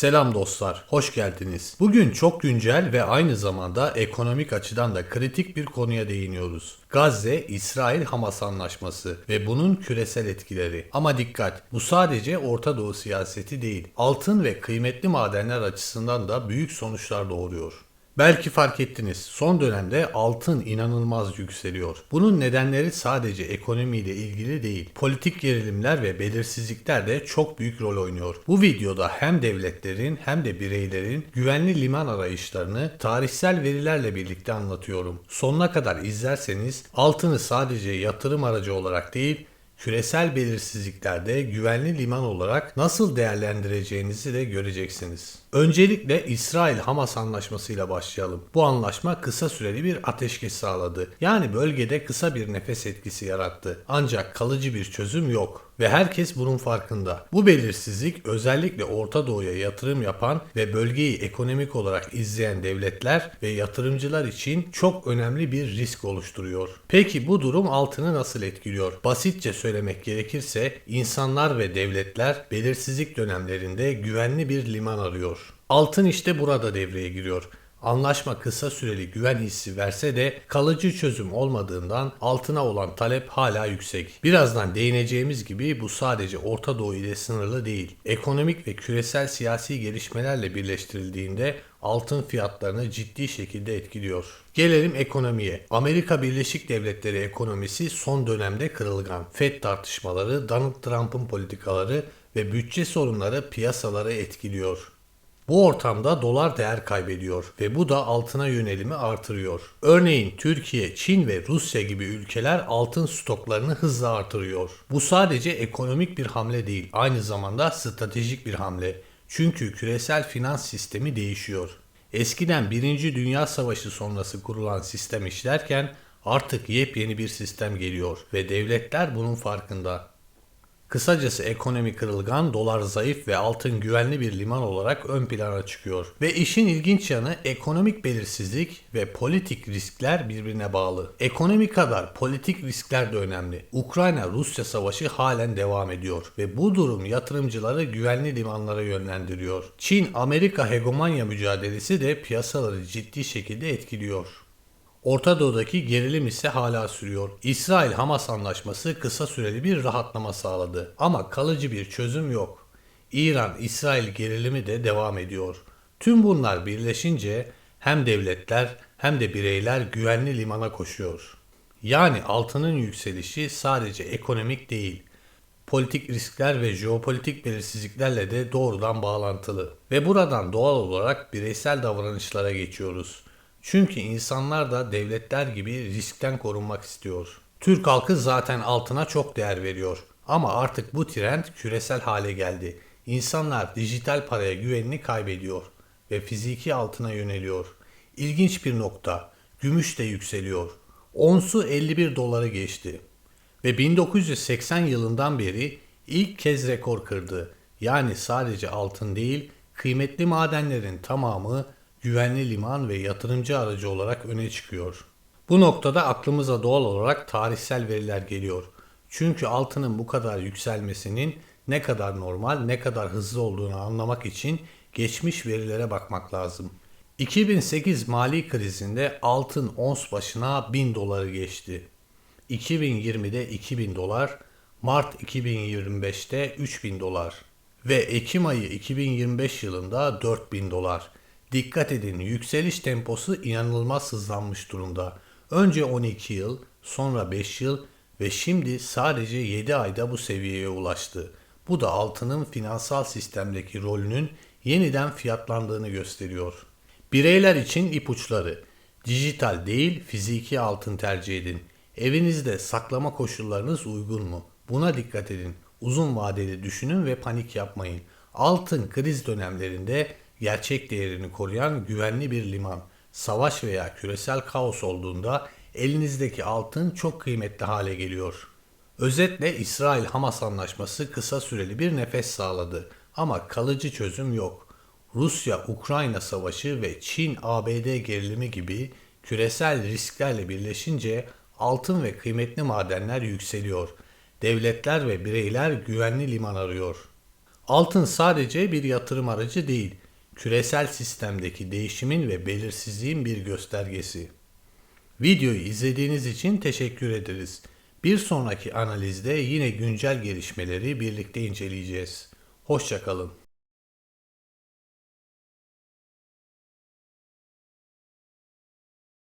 Selam dostlar, hoş geldiniz. Bugün çok güncel ve aynı zamanda ekonomik açıdan da kritik bir konuya değiniyoruz. Gazze, İsrail-Hamas anlaşması ve bunun küresel etkileri. Ama dikkat, bu sadece Orta Doğu siyaseti değil, altın ve kıymetli madenler açısından da büyük sonuçlar doğuruyor. Belki fark ettiniz. Son dönemde altın inanılmaz yükseliyor. Bunun nedenleri sadece ekonomiyle ilgili değil. Politik gerilimler ve belirsizlikler de çok büyük rol oynuyor. Bu videoda hem devletlerin hem de bireylerin güvenli liman arayışlarını tarihsel verilerle birlikte anlatıyorum. Sonuna kadar izlerseniz altını sadece yatırım aracı olarak değil, küresel belirsizliklerde güvenli liman olarak nasıl değerlendireceğinizi de göreceksiniz. Öncelikle İsrail-Hamas anlaşmasıyla başlayalım. Bu anlaşma kısa süreli bir ateşkes sağladı. Yani bölgede kısa bir nefes etkisi yarattı. Ancak kalıcı bir çözüm yok ve herkes bunun farkında. Bu belirsizlik özellikle Orta Doğu'ya yatırım yapan ve bölgeyi ekonomik olarak izleyen devletler ve yatırımcılar için çok önemli bir risk oluşturuyor. Peki bu durum altını nasıl etkiliyor? Basitçe söylemek gerekirse insanlar ve devletler belirsizlik dönemlerinde güvenli bir liman arıyor. Altın işte burada devreye giriyor. Anlaşma kısa süreli güven hissi verse de kalıcı çözüm olmadığından altına olan talep hala yüksek. Birazdan değineceğimiz gibi bu sadece Orta Doğu ile sınırlı değil. Ekonomik ve küresel siyasi gelişmelerle birleştirildiğinde altın fiyatlarını ciddi şekilde etkiliyor. Gelelim ekonomiye. Amerika Birleşik Devletleri ekonomisi son dönemde kırılgan. Fed tartışmaları, Donald Trump'ın politikaları ve bütçe sorunları piyasaları etkiliyor. Bu ortamda dolar değer kaybediyor ve bu da altına yönelimi artırıyor. Örneğin Türkiye, Çin ve Rusya gibi ülkeler altın stoklarını hızla artırıyor. Bu sadece ekonomik bir hamle değil, aynı zamanda stratejik bir hamle. Çünkü küresel finans sistemi değişiyor. Eskiden 1. Dünya Savaşı sonrası kurulan sistem işlerken artık yepyeni bir sistem geliyor ve devletler bunun farkında. Kısacası ekonomi kırılgan, dolar zayıf ve altın güvenli bir liman olarak ön plana çıkıyor. Ve işin ilginç yanı ekonomik belirsizlik ve politik riskler birbirine bağlı. Ekonomi kadar politik riskler de önemli. Ukrayna-Rusya savaşı halen devam ediyor ve bu durum yatırımcıları güvenli limanlara yönlendiriyor. Çin-Amerika hegemonya mücadelesi de piyasaları ciddi şekilde etkiliyor. Orta Doğu'daki gerilim ise hala sürüyor. İsrail-Hamas anlaşması kısa süreli bir rahatlama sağladı ama kalıcı bir çözüm yok. İran-İsrail gerilimi de devam ediyor. Tüm bunlar birleşince hem devletler hem de bireyler güvenli limana koşuyor. Yani altının yükselişi sadece ekonomik değil, politik riskler ve jeopolitik belirsizliklerle de doğrudan bağlantılı. Ve buradan doğal olarak bireysel davranışlara geçiyoruz. Çünkü insanlar da devletler gibi riskten korunmak istiyor. Türk halkı zaten altına çok değer veriyor. Ama artık bu trend küresel hale geldi. İnsanlar dijital paraya güvenini kaybediyor ve fiziki altına yöneliyor. İlginç bir nokta. Gümüş de yükseliyor. Onsu 51 doları geçti. Ve 1980 yılından beri ilk kez rekor kırdı. Yani sadece altın değil, kıymetli madenlerin tamamı güvenli liman ve yatırımcı aracı olarak öne çıkıyor. Bu noktada aklımıza doğal olarak tarihsel veriler geliyor. Çünkü altının bu kadar yükselmesinin ne kadar normal, ne kadar hızlı olduğunu anlamak için geçmiş verilere bakmak lazım. 2008 mali krizinde altın ons başına 1000 doları geçti. 2020'de 2000 dolar, Mart 2025'te 3000 dolar ve Ekim ayı 2025 yılında 4000 dolar. Dikkat edin yükseliş temposu inanılmaz hızlanmış durumda. Önce 12 yıl, sonra 5 yıl ve şimdi sadece 7 ayda bu seviyeye ulaştı. Bu da altının finansal sistemdeki rolünün yeniden fiyatlandığını gösteriyor. Bireyler için ipuçları. Dijital değil fiziki altın tercih edin. Evinizde saklama koşullarınız uygun mu? Buna dikkat edin. Uzun vadeli düşünün ve panik yapmayın. Altın kriz dönemlerinde gerçek değerini koruyan güvenli bir liman. Savaş veya küresel kaos olduğunda elinizdeki altın çok kıymetli hale geliyor. Özetle İsrail-Hamas anlaşması kısa süreli bir nefes sağladı ama kalıcı çözüm yok. Rusya-Ukrayna savaşı ve Çin-ABD gerilimi gibi küresel risklerle birleşince altın ve kıymetli madenler yükseliyor. Devletler ve bireyler güvenli liman arıyor. Altın sadece bir yatırım aracı değil, küresel sistemdeki değişimin ve belirsizliğin bir göstergesi. Videoyu izlediğiniz için teşekkür ederiz. Bir sonraki analizde yine güncel gelişmeleri birlikte inceleyeceğiz. Hoşçakalın.